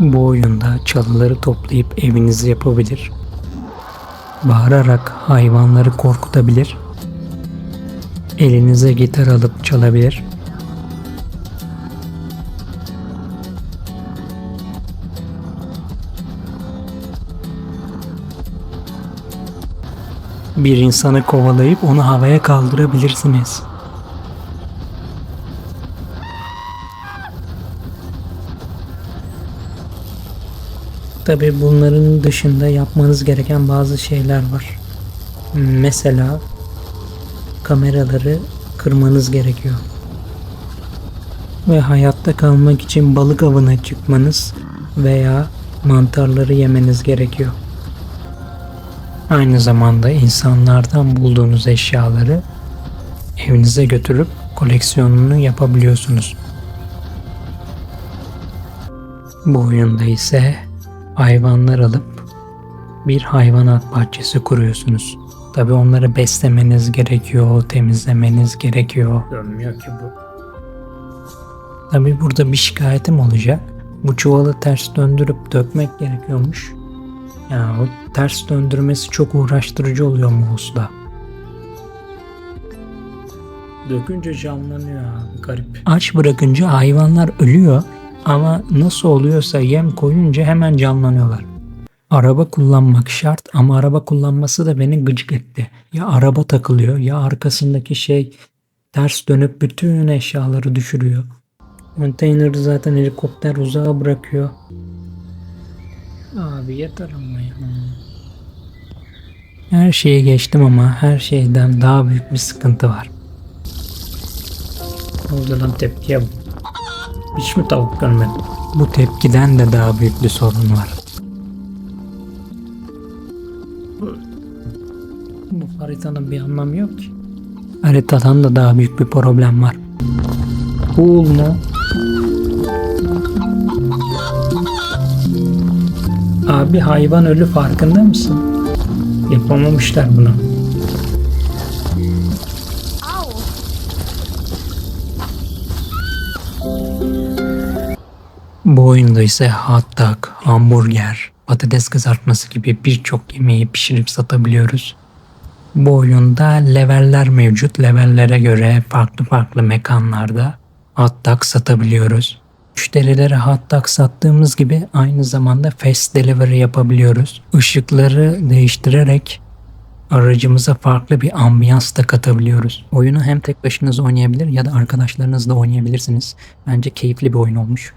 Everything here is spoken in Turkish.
Bu oyunda çalıları toplayıp evinizi yapabilir. Bağırarak hayvanları korkutabilir. Elinize gitar alıp çalabilir. Bir insanı kovalayıp onu havaya kaldırabilirsiniz. Tabi bunların dışında yapmanız gereken bazı şeyler var. Mesela kameraları kırmanız gerekiyor. Ve hayatta kalmak için balık avına çıkmanız veya mantarları yemeniz gerekiyor. Aynı zamanda insanlardan bulduğunuz eşyaları evinize götürüp koleksiyonunu yapabiliyorsunuz. Bu oyunda ise hayvanlar alıp bir hayvanat bahçesi kuruyorsunuz. Tabi onları beslemeniz gerekiyor, temizlemeniz gerekiyor. Dönmüyor ki bu. Tabi burada bir şikayetim olacak. Bu çuvalı ters döndürüp dökmek gerekiyormuş. Ya o ters döndürmesi çok uğraştırıcı oluyor mouse'da. Dökünce canlanıyor abi garip. Aç bırakınca hayvanlar ölüyor ama nasıl oluyorsa yem koyunca hemen canlanıyorlar. Araba kullanmak şart ama araba kullanması da beni gıcık etti. Ya araba takılıyor ya arkasındaki şey ters dönüp bütün eşyaları düşürüyor. Konteyneri zaten helikopter uzağa bırakıyor. Abi yeter ama ya. Her şeyi geçtim ama her şeyden daha büyük bir sıkıntı var. Oldu lan tepkiye bak. Hiç mi tavuk görmedim? Bu tepkiden de daha büyük bir sorun var. Bu haritanın bir anlamı yok ki. Haritadan da daha büyük bir problem var. Cool mu? Abi hayvan ölü farkında mısın? Yapamamışlar bunu. Oyunda ise hot dog, hamburger, patates kızartması gibi birçok yemeği pişirip satabiliyoruz. Bu oyunda leveller mevcut. Levellere göre farklı farklı mekanlarda hot dog satabiliyoruz. Müşterilere hot dog sattığımız gibi aynı zamanda fast delivery yapabiliyoruz. Işıkları değiştirerek aracımıza farklı bir ambiyans da katabiliyoruz. Oyunu hem tek başınıza oynayabilir ya da arkadaşlarınızla oynayabilirsiniz. Bence keyifli bir oyun olmuş.